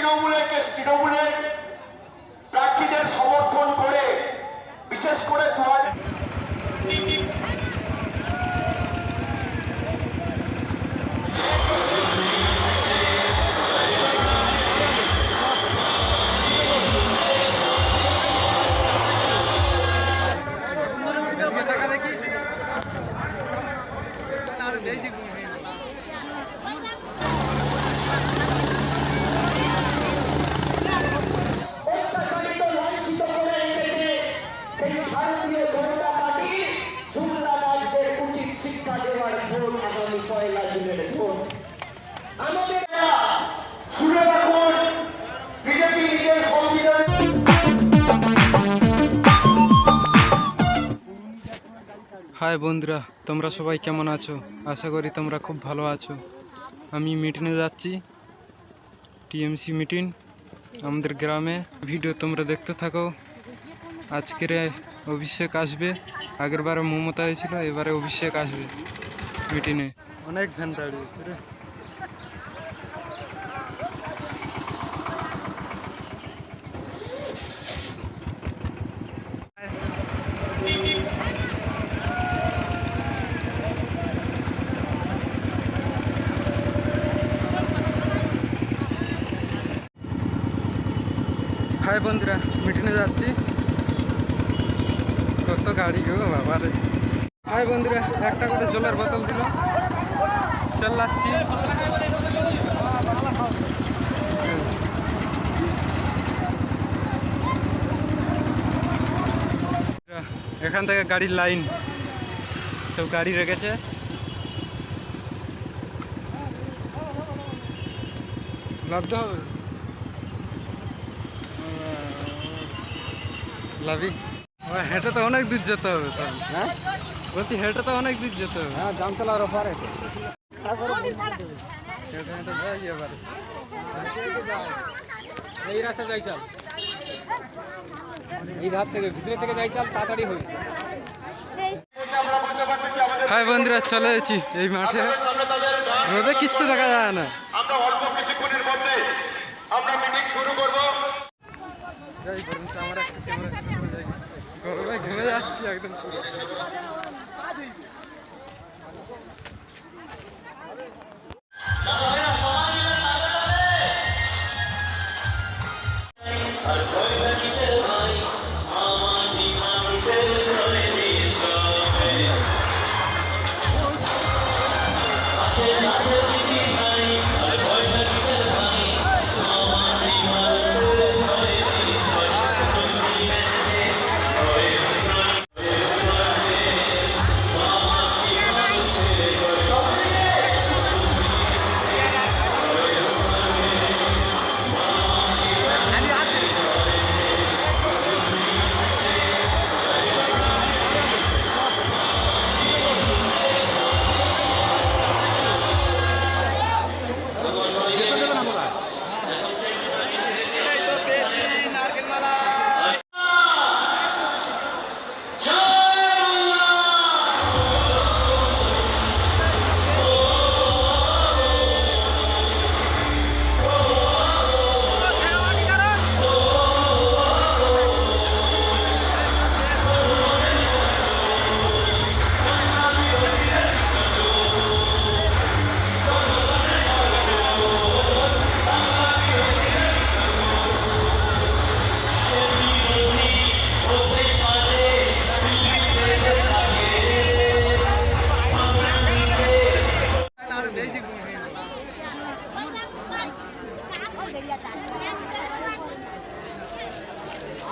তৃণমূলের তৃণমূলের প্রার্থীদের সমর্থন করে বিশেষ করে দু হাজার হাই বন্ধুরা, তোমরা সবাই কেমন আছো? আশা করি তোমরা খুব ভালো আছো। আমি মিটিনে যাচ্ছি, টিএমসি মিটিং আমাদের গ্রামে। ভিডিও তোমরা দেখতে থাকো। আজকের অভিষেক আসবে, আগের বারে মমতা হয়েছিল এবারে অভিষেক আসবে মিটিংয়ে অনেক ভ্যান দাঁড়িয়েছে রে। হাই বন্ধুরা মিটিংয়ে যাচ্ছি। কত গাড়ি গো বাবা রে হাই বন্ধুরা একটা করে জলের বোতল দিল। চালাচ্ছি। এখান থেকে গাড়ির লাইন। সব গাড়ি রেখেছে। লাভতে হবে লাভি। হেঁটে তো অনেক দূর যেতে হবে তাহলে হ্যাঁ? বলছি হেঁটে তো অনেক দূর যেতে হবে। হ্যাঁ জামতলার ওপারে হেঁটে হেঁটে যাই এবারে এই রাস্তা যাই চল। এই ধার থেকে ভিতরে থেকে যাই চল তাড়াতাড়ি হই। হাই বন্ধুরা চলে এসেছি এই মাঠে। রোদে কিচ্ছু দেখা যায় না। আমরা অল্প কিছুক্ষণের মধ্যে আমরা মিটিং শুরু করব। যাই বরঞ্চ আমার একটা ক্যামেরা গরমে ঘেমে যাচ্ছি একদম।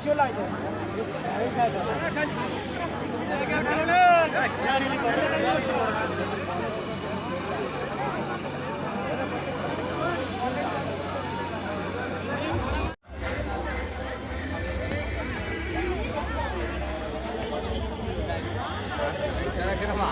চলে আসবে 给他们。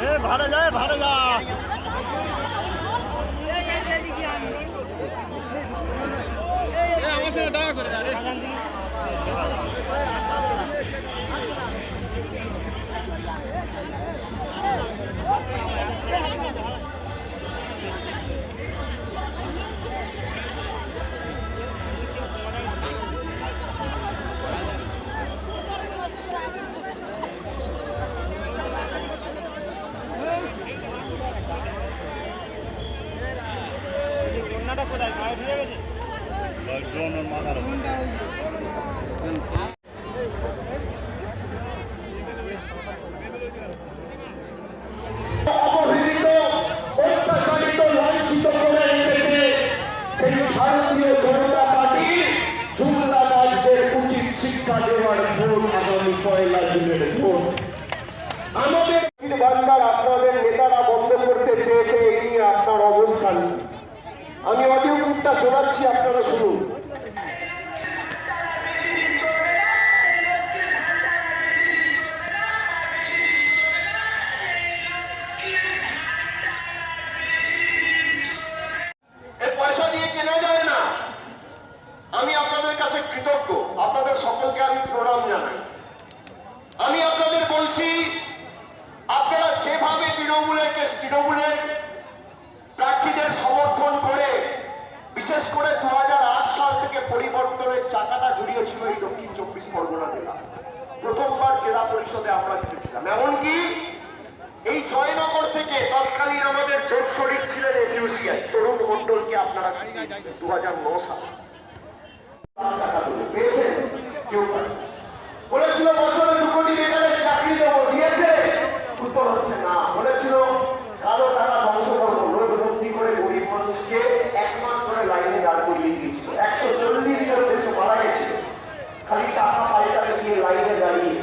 哎，爬得着，爬得着。দেখা করে যা রে কাছে কৃতজ্ঞ। আপনাদের সকলকে আমি প্রণাম জানাই। আমি আপনাদের বলছি, আপনারা যেভাবে তৃণমূলের তৃণমূলের প্রার্থীদের সমর্থন করে, বিশেষ করে দু সাল থেকে পরিবর্তনের চাকাটা ঘুরিয়েছিল এই দক্ষিণ চব্বিশ পরগনা জেলা। প্রথমবার জেলা পরিষদে আমরা জিতেছিলাম। এমনকি এই জয়নগর থেকে তৎকালীন আমাদের জোট শরীর ছিলেন এসইউসিআই, তরুণ মন্ডলকে আপনারা জিতিয়েছিলেন দু হাজার ন সাল। টাকা। বলেছিল, বছরে কোটি বেকারের চাকরি দেবো। দিয়েছে, উত্তর হচ্ছে না। বলেছিল, কালো টাকা ধ্বংস করব। করে গরিব মানুষকে এক মাস ধরে লাইনে দাঁড় করিয়ে দিয়েছিল। একশো চল্লিশ জন দেশে মারা গেছিল খালি টাকা পাল্টাতে গিয়ে লাইনে দাঁড়িয়ে।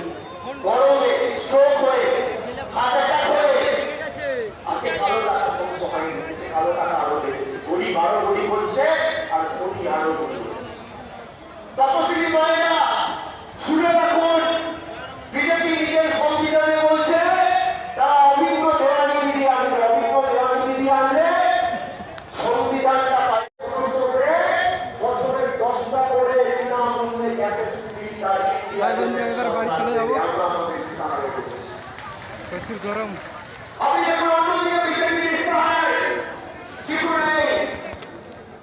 গরমে স্ট্রোক হয়ে Garam.